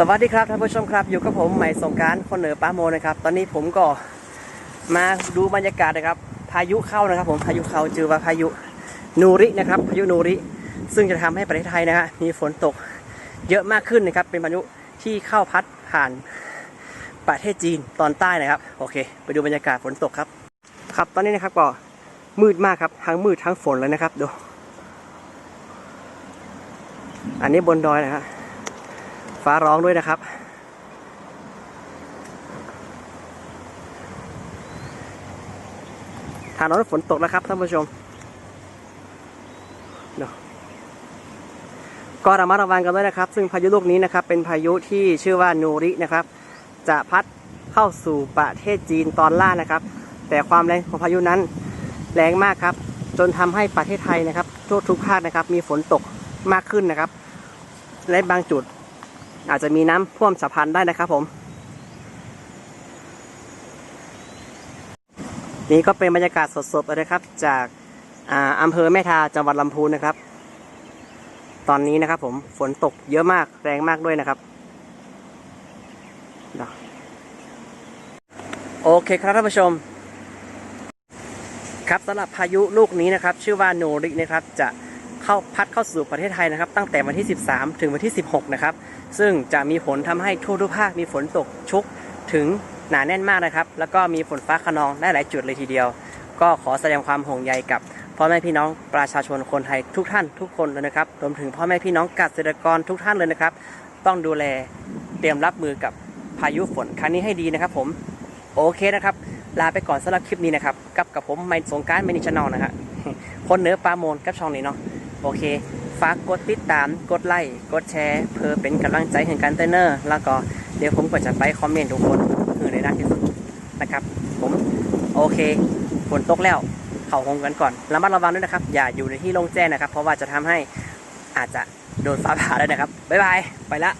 สวัสดีครับท่านผู้ชมครับ อยู่กับผมใหม่สงการคนเหนือป้าโมนะครับ ตอนนี้ผมก็มาดูบรรยากาศนะครับ พายุเข้านะครับ ผมพายุเข้าจือว่าพายุนูรินะครับพายุนูริ ซึ่งจะทำให้ประเทศไทยนะฮะมีฝนตกเยอะมากขึ้นนะครับ เป็นพายุที่เข้าพัดผ่านประเทศจีนตอนใต้นะครับ โอเค ไปดูบรรยากาศฝนตกครับ ครับตอนนี้นะครับก็มืดมากครับทั้งมืดทั้งฝนเลยนะครับดูอันนี้บนดอยนะฮะ ฟ้าร้องด้วยนะครับ ทางโน้นฝนตกแล้วครับท่านผู้ชมเนาะก็ระมัดระวังกันด้วยนะครับ ซึ่งพายุลูกนี้นะครับ เป็นพายุที่ชื่อว่านูรินะครับ จะพัดเข้าสู่ประเทศจีนตอนล่างนะครับ แต่ความแรงของพายุนั้นแรงมากครับ จนทำให้ประเทศไทยนะครับทั่วทุกภาคนะครับ มีฝนตกมากขึ้นนะครับ และบางจุด อาจจะมีน้ำท่วมสะพานได้นะครับผมนี่ก็เป็นบรรยากาศสดๆเลยครับ จากอ่าอำเภอแม่ทาจังหวัดลำพูนนะครับ ตอนนี้นะครับผมฝนตกเยอะมากแรงมากด้วยนะครับโอเคครับท่านผู้ชม ครับสำหรับพายุลูกนี้นะครับ ชื่อว่าโนรินะครับจะ เข้าพัดเข้าสู่ประเทศไทยนะครับ ตั้งแต่วันที่ 13 ถึงวันที่ 16 นะครับ ซึ่งจะมีผลทำให้ทั่วทุกภาคมีฝนตกชุกถึงหนาแน่นมากนะครับ แล้วก็มีฝนฟ้าขนองได้หลายจุดเลยทีเดียว ก็ขอแสดงความห่วงใยกับพ่อแม่พี่น้องประชาชนคนไทยทุกท่านทุกคนเลยนะครับ รวมถึงพ่อแม่พี่น้องเกษตรกรทุกท่านเลยนะครับ ต้องดูแลเตรียมรับมือกับพายุฝนครั้งนี้ให้ดีนะครับผม โอเคนะครับ ลาไปก่อนสำหรับคลิปนี้นะครับ กับกับผมไมค์สงการเมนิชแนลนะฮะคนเหนือปลาโมนกับช่องนี้เนาะ โอเค ฝากกดติดตาม กดไลค์ กดแชร์ เพื่อเป็นกำลังใจให้กันเต้นเนอร์ แล้วก็เดี๋ยวผมก็จะไปคอมเมนต์ทุกคนคือในด้านที่สุดนะครับ ผมโอเคฝนตกแล้ว เข่าหงกันก่อน ระมัดระวังด้วยนะครับ อย่าอยู่ในที่โล่งแจ้งนะครับ เพราะว่าจะทำให้อาจจะโดนฟ้าผ่าได้นะครับ บ๊ายบาย ไปละ